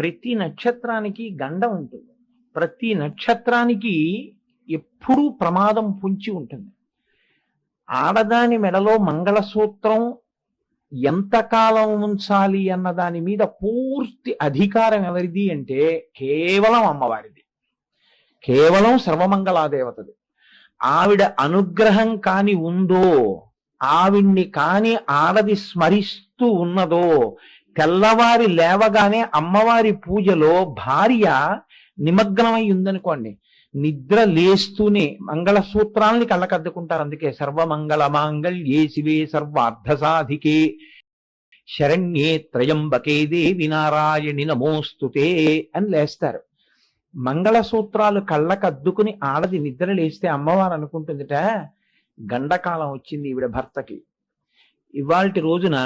ప్రతి నక్షత్రానికి గండం ఉంటుంది. ప్రతి నక్షత్రానికి ఎప్పుడూ ప్రమాదం పొంచి ఉంటుంది. ఆడదాని మెడలో మంగళసూత్రం ఎంతకాలం ఉంచాలి అన్న దాని మీద పూర్తి అధికారం ఎవరిది అంటే కేవలం అమ్మవారిది. కేవలం సర్వమంగళాదేవతది. ఆవిడ అనుగ్రహం కాని ఉందో ఆవిడ్ని కాని ఆడది స్మరిస్తూ ఉన్నదో తెల్లవారి లేవగానే అమ్మవారి పూజలో భార్య నిమగ్నమై ఉందనుకోండి నిద్ర లేస్తూనే మంగళసూత్రాల్ని కళ్ళకద్దుకుంటారు. అందుకే సర్వమంగళ మాంగళ్యే శివే సర్వార్థ సాధికే శరణ్యే త్రయంబకే దేవి నారాయణి నమోస్తుతే అని లేస్తారు. మంగళసూత్రాలు కళ్ళకద్దుకుని ఆడది నిద్ర లేస్తే అమ్మవారు అనుకుంటుందిట గండకాలం వచ్చింది ఈవిడ భర్తకి. ఇవాల్టి రోజున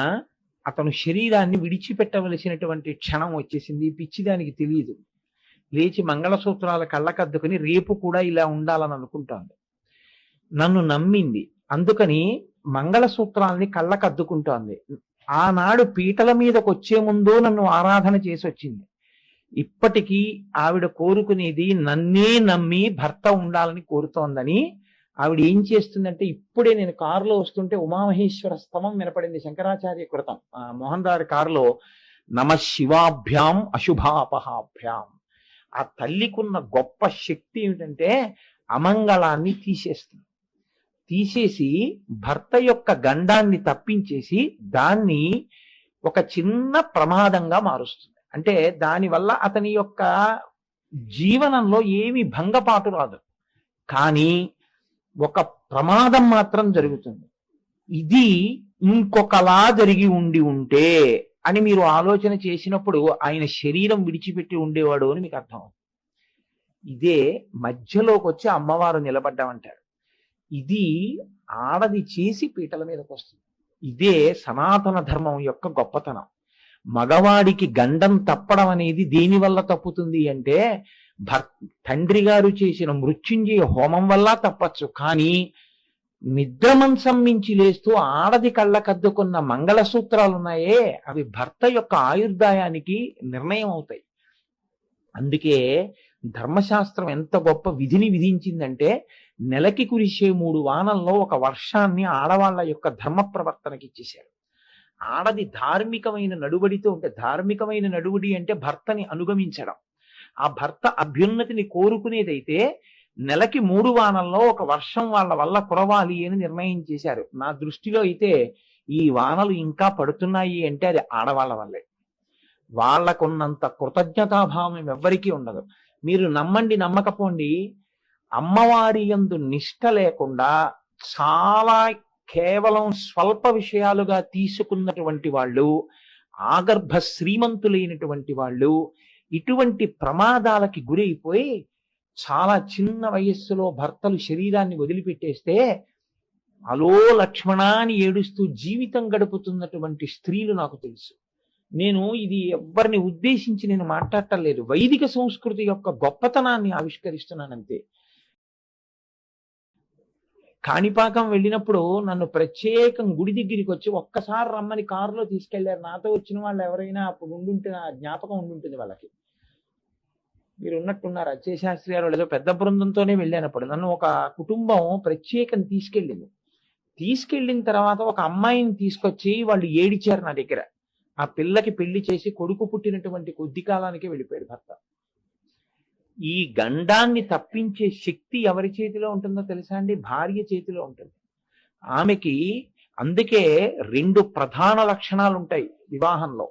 అతను శరీరాన్ని విడిచిపెట్టవలసినటువంటి క్షణం వచ్చేసింది. పిచ్చిదానికి పిచ్చి దానికి తెలియదు లేచి మంగళసూత్రాల కళ్ళకద్దుకుని రేపు కూడా ఇలా ఉండాలని అనుకుంటోంది నన్ను నమ్మింది. అందుకని మంగళసూత్రాల్ని కళ్ళకద్దుకుంటోంది. ఆనాడు పీటల మీదకు వచ్చే ముందు నన్ను ఆరాధన చేసి వచ్చింది ఇప్పటికీ ఆవిడ కోరుకునేది నన్నే నమ్మి భర్త ఉండాలని కోరుతోందని ఆవిడ ఏం చేస్తుందంటే ఇప్పుడే నేను కారులో వస్తుంటే ఉమామహేశ్వర స్తవం వినపడింది శంకరాచార్య కృతం. ఆ మోహన్ దారి కారులో నమ శివాభ్యాం అశుభాపహాభ్యాం. ఆ తల్లికున్న గొప్ప శక్తి ఏమిటంటే అమంగళాన్ని తీసేస్తుంది. తీసేసి భర్త యొక్క గండాన్ని తప్పించేసి దాన్ని ఒక చిన్న ప్రమాదంగా మారుస్తుంది. అంటే దానివల్ల అతని యొక్క జీవనంలో ఏమి భంగపాటు రాదు. కానీ ఒక ప్రమాదం మాత్రం జరుగుతుంది. ఇది ఇంకొకలా జరిగి ఉండి ఉంటే అని మీరు ఆలోచన చేసినప్పుడు ఆయన శరీరం విడిచిపెట్టి ఉండేవాడు అని మీకు అర్థం ఇదే మధ్యలోకి వచ్చి అమ్మవారు నిలబడ్డామంటాడు. ఇది ఆడది చేసి పీటల మీదకి వస్తుంది ఇదే సనాతన ధర్మం యొక్క గొప్పతనం. మగవాడికి గండం తప్పడం అనేది దేని వల్ల తప్పుతుంది అంటే భర్ తండ్రి గారు చేసిన మృత్యుంజయ హోమం వల్ల తప్పచ్చు. కానీ నిద్రమంచం మించి లేస్తూ ఆడది కళ్ళకద్దుకున్న మంగళసూత్రాలు ఉన్నాయే అవి భర్త యొక్క ఆయుర్దాయానికి నిర్ణయం అవుతాయి. అందుకే ధర్మశాస్త్రం ఎంత గొప్ప విధిని విధించిందంటే నెలకి కురిసే మూడు వానల్లో ఒక వర్షాన్ని ఆడవాళ్ళ యొక్క ధర్మ ప్రవర్తనకి ఇచ్చేశారు ఆడది ధార్మికమైన నడువడితో ఉంటే ధార్మికమైన నడువడి అంటే భర్తని అనుగమించడం. ఆ భర్త అభ్యున్నతిని కోరుకునేదైతే నెలకి మూడు వానల్లో ఒక వర్షం వాళ్ళ వల్ల కురవాలి అని నిర్ణయం చేశారు. నా దృష్టిలో అయితే ఈ వానలు ఇంకా పడుతున్నాయి అంటే అది ఆడవాళ్ళ వల్లే. వాళ్ళకున్నంత కృతజ్ఞతాభావం ఎవ్వరికీ ఉండదు. మీరు నమ్మండి నమ్మకపోండి అమ్మవారి యందు నిష్ట లేకుండా చాలా కేవలం స్వల్ప విషయాలుగా తీసుకున్నటువంటి వాళ్ళు ఆగర్భ శ్రీమంతులైనటువంటి వాళ్ళు ఇటువంటి ప్రమాదాలకి గురైపోయి చాలా చిన్న వయస్సులో భర్తలు శరీరాన్ని వదిలిపెట్టేస్తే అలో లక్ష్మణాన్ని ఏడుస్తూ జీవితం గడుపుతున్నటువంటి స్త్రీలు నాకు తెలుసు. నేను ఇది ఎవ్వరిని ఉద్దేశించి నేను మాట్లాడటం లేదు. వైదిక సంస్కృతి యొక్క గొప్పతనాన్ని ఆవిష్కరిస్తున్నానంతే. కాణిపాకం వెళ్ళినప్పుడు నన్ను ప్రత్యేకం గుడి దగ్గరికి వచ్చి ఒక్కసారి రమ్మని కారులో తీసుకెళ్ళారు. నాతో వచ్చిన వాళ్ళు ఎవరైనా అప్పుడు ఉండుంటే నా జ్ఞాపకం ఉండుంటుంది వాళ్ళకి. మీరు ఉన్నట్టున్నారు. అచ్చయశాస్త్రి గారు లేదో పెద్ద బృందంతోనే వెళ్ళానప్పుడు నన్ను ఒక కుటుంబం ప్రత్యేకం తీసుకెళ్ళింది. తీసుకెళ్ళిన తర్వాత ఒక అమ్మాయిని తీసుకొచ్చి వాళ్ళు ఏడిచారు నా దగ్గర. ఆ పిల్లకి పెళ్ళి చేసి కొడుకు పుట్టినటువంటి కొద్ది కాలానికే వెళ్ళిపోయాడు భర్త. ఈ గండాన్ని తప్పించే శక్తి ఎవరి చేతిలో ఉంటుందో తెలుసా అండి? భార్య చేతిలో ఉంటుంది. ఆమెకి అందుకే రెండు ప్రధాన లక్షణాలు ఉంటాయి వివాహంలో.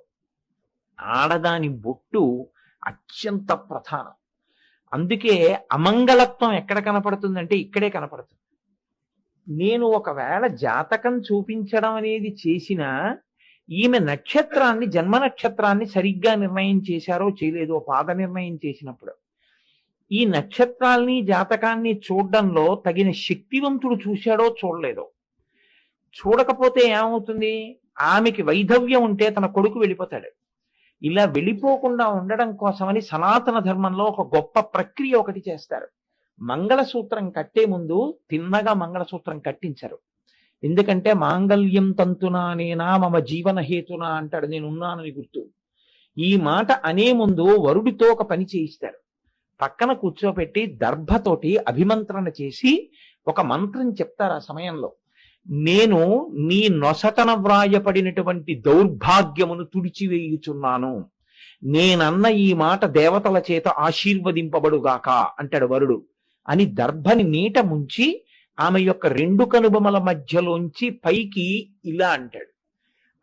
ఆడదాని బొట్టు అత్యంత ప్రధానం. అందుకే అమంగళత్వం ఎక్కడ కనపడుతుందంటే ఇక్కడే కనపడుతుంది. నేను ఒకవేళ జాతకం చూపించడం అనేది చేసినా ఈమె నక్షత్రాన్ని జన్మ నక్షత్రాన్ని సరిగ్గా నిర్ణయం చేశారో చేయలేదో పాద నిర్ణయం చేసినప్పుడు ఈ నక్షత్రాల్ని జాతకాన్ని చూడడంలో తగిన శక్తివంతుడు చూశాడో చూడలేదో. చూడకపోతే ఏమవుతుంది? ఆమెకి వైధవ్యం ఉంటే తన కొడుకు వెళ్ళిపోతాడు. ఇలా వెళ్ళిపోకుండా ఉండడం కోసమని సనాతన ధర్మంలో ఒక గొప్ప ప్రక్రియ ఒకటి చేస్తారు. మంగళసూత్రం కట్టే ముందు తిన్నగా మంగళసూత్రం కట్టించరు. ఎందుకంటే మాంగళ్యం తంతునా నేనా మమ జీవన హేతునా అంటాడు. నేను ఉన్నానని గుర్తు. ఈ మాట అనే ముందు వరుడితో ఒక పని చేయిస్తారు. పక్కన కూర్చోపెట్టి దర్భతోటి అభిమంత్రణ చేసి ఒక మంత్రం చెప్తారు ఆ సమయంలో. నేను నీ నొసతన వ్రాయపడినటువంటి దౌర్భాగ్యమును తుడిచివేయుచున్నాను. నేనన్న ఈ మాట దేవతల చేత ఆశీర్వదింపబడుగాక అంటాడు వరుడు. అని దర్భని నీట ముంచి ఆమె యొక్క రెండు కనుబొమల మధ్యలోంచి పైకి ఇలా అంటాడు.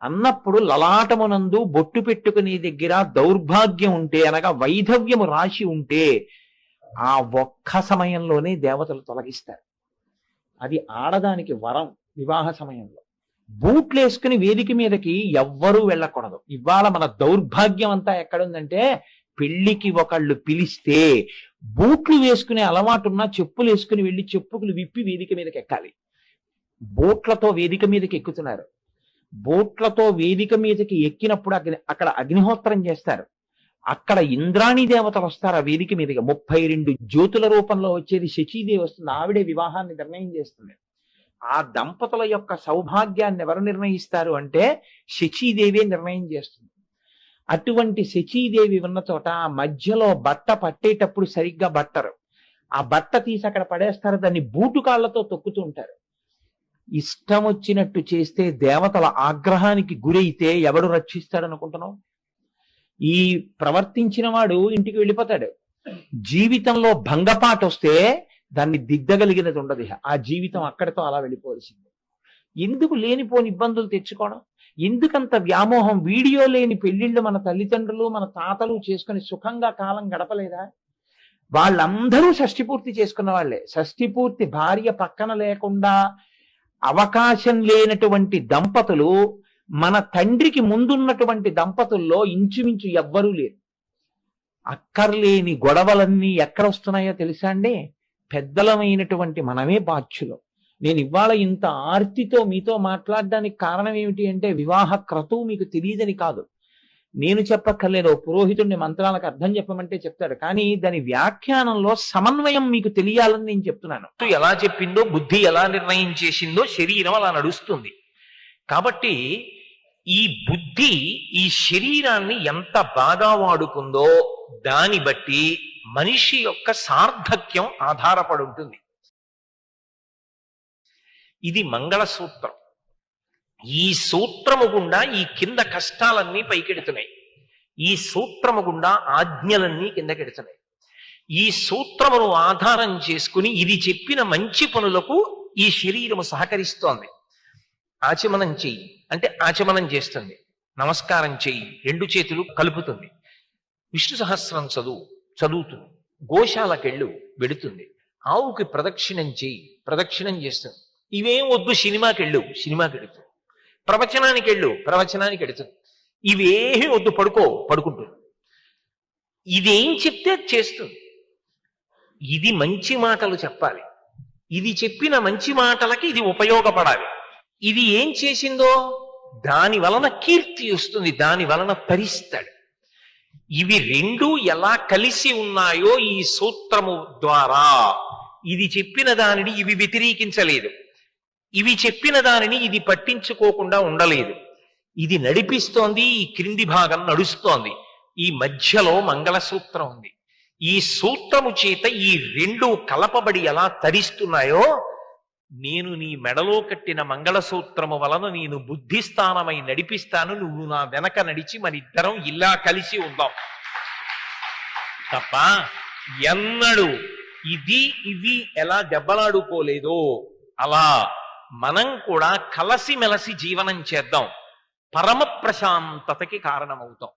అన్నప్పుడు లలాటమునందు బొట్టు పెట్టుకునే దగ్గర దౌర్భాగ్యం ఉంటే అనగా వైధవ్యము రాశి ఉంటే ఆ ఒక్క సమయంలోనే దేవతలు తొలగిస్తారు. అది ఆడదానికి వరం వివాహ సమయంలో. బూట్లు వేసుకుని వేదిక మీదకి ఎవ్వరూ వెళ్ళకూడదు. ఇవాళ మన దౌర్భాగ్యం అంతా ఎక్కడుందంటే పెళ్ళికి ఒకళ్ళు పిలిస్తే బూట్లు వేసుకునే అలవాటున్నా చెప్పులు వేసుకుని వెళ్ళి చెప్పుకులు విప్పి వేదిక మీదకి ఎక్కాలి. బూట్లతో వేదిక మీదకి ఎక్కుతున్నారు. బోట్లతో వేదిక మీదకి ఎక్కినప్పుడు అగ్ని అక్కడ అగ్నిహోత్రం చేస్తారు. అక్కడ ఇంద్రాణి దేవతలు వస్తారు ఆ వేదిక మీదకి. ముప్పై రెండు జ్యోతుల రూపంలో వచ్చేది శచీదేవి వస్తుంది. ఆవిడే వివాహాన్ని నిర్ణయం చేస్తుంది. ఆ దంపతుల యొక్క సౌభాగ్యాన్ని ఎవరు నిర్ణయిస్తారు అంటే శచీదేవే నిర్ణయం చేస్తుంది. అటువంటి శచీదేవి ఉన్న చోట ఆ మధ్యలో బట్ట పట్టేటప్పుడు సరిగ్గా బట్టరు. ఆ బట్ట తీసి అక్కడ పడేస్తారు. దాన్ని బూటు కాళ్ళతో తొక్కుతూ ఉంటారు. ఇష్టం వచ్చినట్టు చేస్తే దేవతల ఆగ్రహానికి గురైతే ఎవడు రక్షిస్తాడు అనుకుంటున్నావు ఈ ప్రవర్తించిన వాడు ఇంటికి వెళ్ళిపోతాడు. జీవితంలో భంగపాటు వస్తే దాన్ని దిద్దగలిగినది ఉండదు ఆ జీవితం అక్కడితో అలా వెళ్ళిపోవలసింది. ఎందుకు లేనిపోని ఇబ్బందులు తెచ్చుకోవడం? ఎందుకంత వ్యామోహం? వీడియో లేని పెళ్ళిళ్ళు మన తల్లిదండ్రులు మన తాతలు చేసుకుని సుఖంగా కాలం గడపలేదా? వాళ్ళందరూ షష్టి పూర్తి చేసుకున్న వాళ్ళే. షష్టి పూర్తి భార్య పక్కన లేకుండా అవకాశం లేనటువంటి దంపతులు మన తండ్రికి ముందున్నటువంటి దంపతుల్లో ఇంచుమించు ఎవ్వరూ లేరు. అక్కర్లేని గొడవలన్నీ ఎక్కడ వస్తున్నాయో తెలుసా అండి? పెద్దలమైనటువంటి మనమే బాధ్యులు. నేను ఇవాళ ఇంత ఆర్తితో మీతో మాట్లాడడానికి కారణం ఏమిటి అంటే వివాహ క్రతువు మీకు తెలియదని కాదు. నేను చెప్పక్కర్లేదు పురోహితుడిని మంత్రాలకు అర్థం చెప్పమంటే చెప్తాడు. కానీ దాని వ్యాఖ్యానంలో సమన్వయం మీకు తెలియాలని నేను చెప్తున్నాను. ఎలా చెప్పిందో బుద్ధి ఎలా నిర్ణయం చేసిందో శరీరం అలా నడుస్తుంది. కాబట్టి ఈ బుద్ధి ఈ శరీరాన్ని ఎంత బాగా వాడుకుందో దాన్ని బట్టి మనిషి యొక్క సార్థక్యం ఆధారపడి ఉంటుంది. ఇది మంగళసూత్రం. ఈ సూత్రము గుండా ఈ కింద కష్టాలన్నీ పైకెడుతున్నాయి. ఈ సూత్రము గుండా ఆజ్ఞలన్నీ కిందకెడుతున్నాయి. ఈ సూత్రమును ఆధారం చేసుకుని ఇది చెప్పిన మంచి పనులకు ఈ శరీరము సహకరిస్తోంది. ఆచమనం చెయ్యి. అంటే ఆచమనం చేస్తుంది. నమస్కారం చెయ్యి. రెండు చేతులు కలుపుతుంది. విష్ణు సహస్రం చదువు చదువుతుంది. గోశాలకెళ్ళు వెడుతుంది. ఆవుకి ప్రదక్షిణం చెయ్యి. ప్రదక్షిణం చేస్తుంది. ఇవేం వద్దు సినిమాకెళ్ళు. సినిమాకెడుతుంది. ప్రవచనానికి వెళ్ళు ప్రవచనానికి వెడుతుంది ఇవేమి వద్దు పడుకో పడుకుంటుంది ఇదేం చెప్తే అది చేస్తుంది. ఇది మంచి మాటలు చెప్పాలి. ఇది చెప్పిన మంచి మాటలకి ఇది ఉపయోగపడాలి. ఇది ఏం చేసిందో? దాని వలన కీర్తి వస్తుంది దాని వలన తరిస్తాడు ఇవి రెండు ఎలా కలిసి ఉన్నాయో ఈ సూత్రము ద్వారా. ఇది చెప్పిన దానిని ఇవి వ్యతిరేకించలేదు. ఇవి చెప్పిన దానిని ఇది పట్టించుకోకుండా ఉండలేదు. ఇది నడిపిస్తోంది ఈ క్రింది భాగం నడుస్తోంది. ఈ మధ్యలో మంగళసూత్రం ఉంది. ఈ సూత్రము చేత ఈ రెండు కలపబడి ఎలా తరిస్తున్నాయో నేను నీ మెడలో కట్టిన మంగళసూత్రము వలన నేను బుద్ధిస్థానమై నడిపిస్తాను. నువ్వు నా వెనక నడిచి మన ఇద్దరం ఇలా కలిసి ఉందాం. తప్ప? ఎన్నడు. ఇది ఇది ఎలా దెబ్బలాడుకోలేదో అలా మనం కూడా కలసిమెలసి జీవనం చేద్దాం. పరమ ప్రశాంతతకి కారణమవుతాం.